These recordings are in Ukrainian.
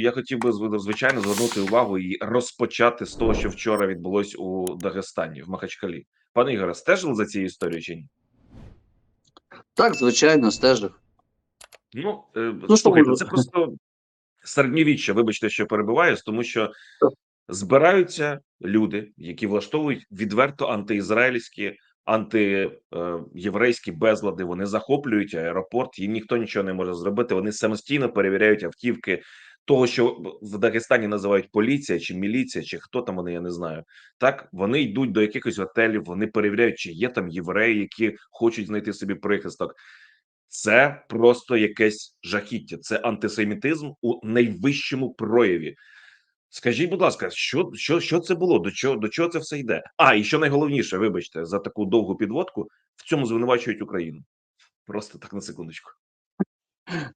Я хотів би зв- звичайно звернути увагу і розпочати з того, що вчора відбулось у Дагестані в Махачкалі. Пане Ігоре, стежили за цією історією чи ні? Так, звичайно, стежив. Ну, е, що слухайте, це просто середньовіччя, вибачте, що перебуваю, тому що збираються люди, які влаштовують відверто антиізраїльські, антиєврейські безлади. Вони захоплюють аеропорт, їм ніхто нічого не може зробити. Вони самостійно перевіряють автівки. Того, що в Дагестані називають поліція чи міліція, чи хто там вони, я не знаю. Так вони йдуть до якихось готелів, вони перевіряють, чи є там євреї, які хочуть знайти собі прихисток. Це просто якесь жахіття. Це антисемітизм у найвищому прояві. Скажіть, будь ласка, що, що, що це було? До чого до чого це все йде? А і що найголовніше, вибачте, за таку довгу підводку в цьому звинувачують Україну. Просто так на секундочку.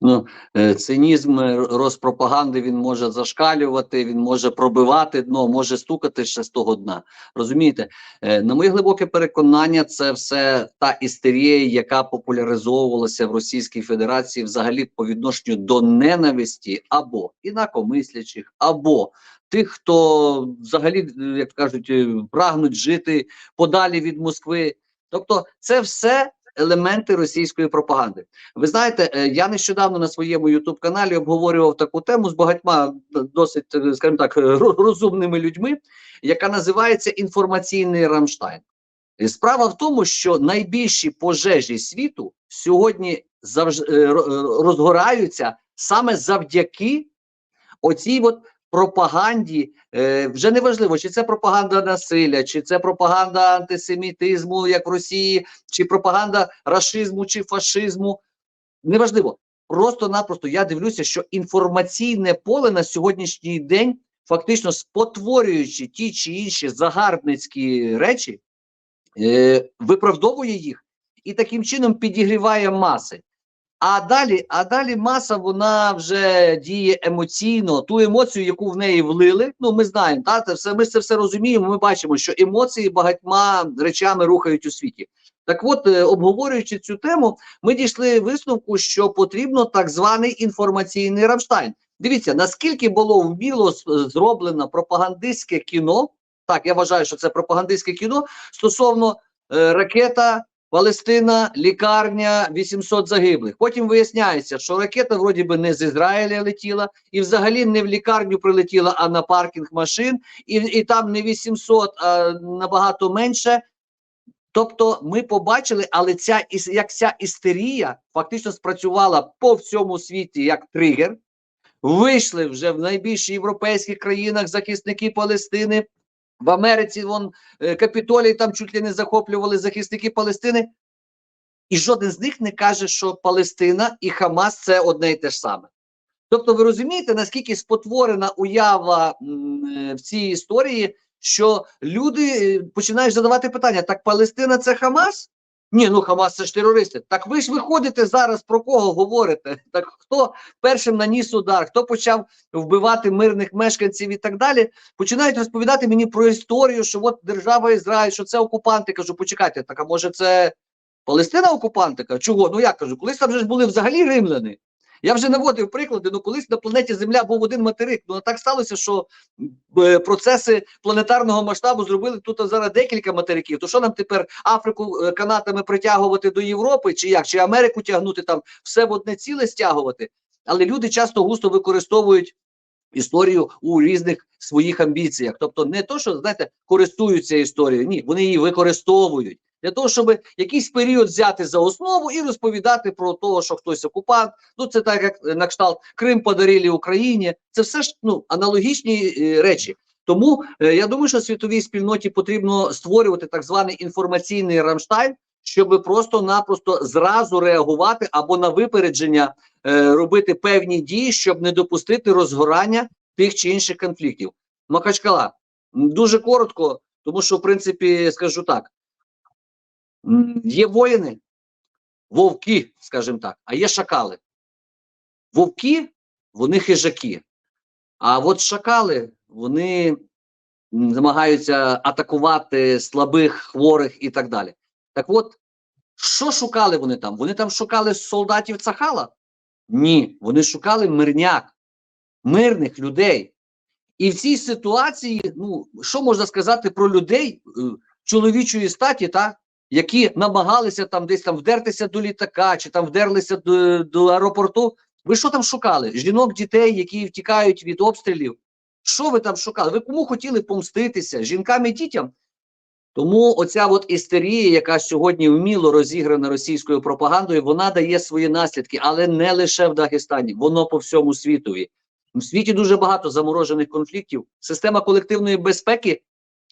Ну, е, цинізм е, розпропаганди він може зашкалювати, він може пробивати дно, може стукати ще з того дна. Розумієте? Е, На моє глибоке переконання, це все та істерія, яка популяризовувалася в Російській Федерації взагалі по відношенню до ненависті або інакомислячих, або тих, хто взагалі, як кажуть, прагнуть жити подалі від Москви. Тобто, це все елементи російської пропаганди. Ви знаєте, е, я нещодавно на своєму youtube каналі обговорював таку тему з багатьма досить, е, скажімо так, е, розумними людьми, яка називається інформаційний Рамштайн. Справа в тому, що найбільші пожежі світу сьогодні завж... е, ро- е, розгораються саме завдяки оцій от пропаганді. Е, вже не важливо, чи це пропаганда насилля, чи це пропаганда антисемітизму, як в Росії, чи пропаганда рашизму чи фашизму. Неважливо. Просто-напросто я дивлюся, що інформаційне поле на сьогоднішній день, фактично спотворюючи ті чи інші загарбницькі речі, е, виправдовує їх і таким чином підігріває маси. А далі, а далі маса вона вже діє емоційно. Ту емоцію, яку в неї влили. Ну ми знаємо, та це все. Ми це все розуміємо. Ми бачимо, що емоції багатьма речами рухають у світі. Так, от, е, обговорюючи цю тему, ми дійшли висновку, що потрібно так званий інформаційний Рамштайн. Дивіться, наскільки було вміло зроблено пропагандистське кіно. Так, я вважаю, що це пропагандистське кіно стосовно е, ракета. Палестина, лікарня, 800 загиблих. Потім виясняється, що ракета вроді би не з Ізраїля летіла, і взагалі не в лікарню прилетіла, а на паркінг машин, і, і там не 800, а набагато менше. Тобто ми побачили, але ця як ця істерія фактично спрацювала по всьому світі як тригер. Вийшли вже в найбільших європейських країнах захисники Палестини. В Америці вон е, капітолій там чуть ли не захоплювали захисники Палестини. І жоден з них не каже, що Палестина і Хамас це одне і те ж саме. Тобто, ви розумієте, наскільки спотворена уява е, в цій історії, що люди е, починають задавати питання: так Палестина це Хамас? Ні, ну Хамас це ж терористи. Так ви ж виходите зараз про кого говорите? Так хто першим наніс удар, хто почав вбивати мирних мешканців і так далі? Починають розповідати мені про історію, що от держава Ізраїль, що це окупанти. Кажу, почекайте, так а може це Палестина окупантика? Чого? Ну я кажу, колись там вже ж були взагалі римляни. Я вже наводив приклади, ну колись на планеті Земля був один материк. Ну так сталося, що е, процеси планетарного масштабу зробили тут зараз декілька материків. То що нам тепер Африку е, канатами притягувати до Європи, чи як? Чи Америку тягнути там все в одне ціле стягувати? Але люди часто густо використовують історію у різних своїх амбіціях. Тобто, не то, що знаєте, користуються історією, ні, вони її використовують для того, щоб якийсь період взяти за основу і розповідати про того, що хтось окупант. Ну це так, як на кшталт Крим подарили Україні. Це все ж ну аналогічні е, речі. Тому е, я думаю, що світовій спільноті потрібно створювати так званий інформаційний Рамштайн, щоб просто-напросто зразу реагувати або на випередження е, робити певні дії, щоб не допустити розгорання тих чи інших конфліктів. Махачкала м, дуже коротко, тому що в принципі скажу так: є воїни, вовки, скажімо так, а є шакали. Вовки вони хижаки. А от шакали вони намагаються атакувати слабих, хворих і так далі. Так от, що шукали вони там? Вони там шукали солдатів Цахала? Ні, вони шукали мирняк. мирних людей. І в цій ситуації, ну що можна сказати про людей е, чоловічої статі, та які намагалися там десь там вдертися до літака, чи там вдерлися до, до аеропорту. Ви що там шукали? Жінок, дітей, які втікають від обстрілів. Що ви там шукали? Ви кому хотіли помститися? Жінкам і дітям? Тому оця от істерія, яка сьогодні вміло розіграна російською пропагандою, вона дає свої наслідки, але не лише в Дагестані, воно по всьому світові. У світі дуже багато заморожених конфліктів. Система колективної безпеки,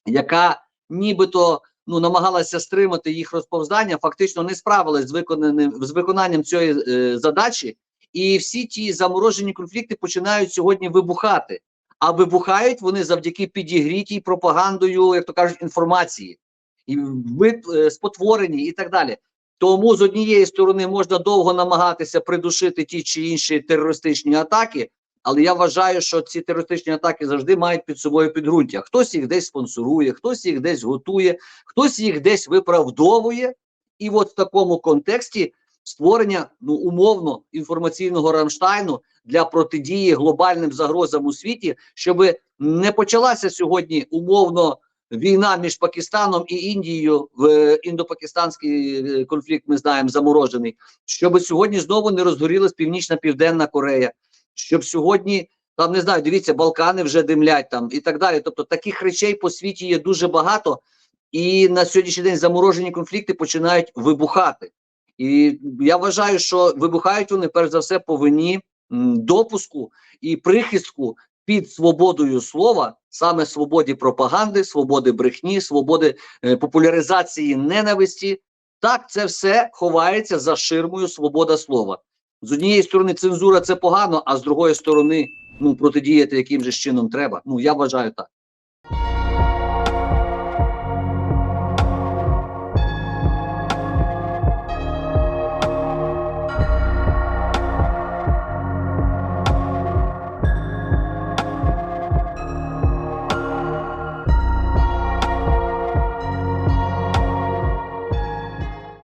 яка нібито ну намагалася стримати їх розповзання, фактично не справилась з виконаним з виконанням цієї е, задачі, і всі ті заморожені конфлікти починають сьогодні вибухати. А вибухають вони завдяки підігрітій пропагандою, як то кажуть, інформації, і вид е, спотворені і так далі. Тому з однієї сторони можна довго намагатися придушити ті чи інші терористичні атаки, але я вважаю, що ці терористичні атаки завжди мають під собою підґрунтя. Хтось їх десь спонсорує, хтось їх десь готує, хтось їх десь виправдовує. І от в такому контексті створення ну умовно інформаційного Рамштайну для протидії глобальним загрозам у світі, щоб не почалася сьогодні умовно війна між Пакистаном і Індією в е, індопакистанський е, конфлікт. Ми знаємо заморожений, щоб сьогодні знову не розгорілась північна південна Корея, щоб сьогодні там не знаю, дивіться, Балкани вже димлять там і так далі. Тобто таких речей по світі є дуже багато, і на сьогоднішній день заморожені конфлікти починають вибухати. І я вважаю, що вибухають вони перш за все по вині допуску і прихистку під свободою слова, саме свободі пропаганди, свободи брехні, свободи е, популяризації ненависті. Так, це все ховається за ширмою свобода слова. З однієї сторони, цензура це погано, а з другої сторони, ну протидіяти яким же чином треба. Ну я вважаю так.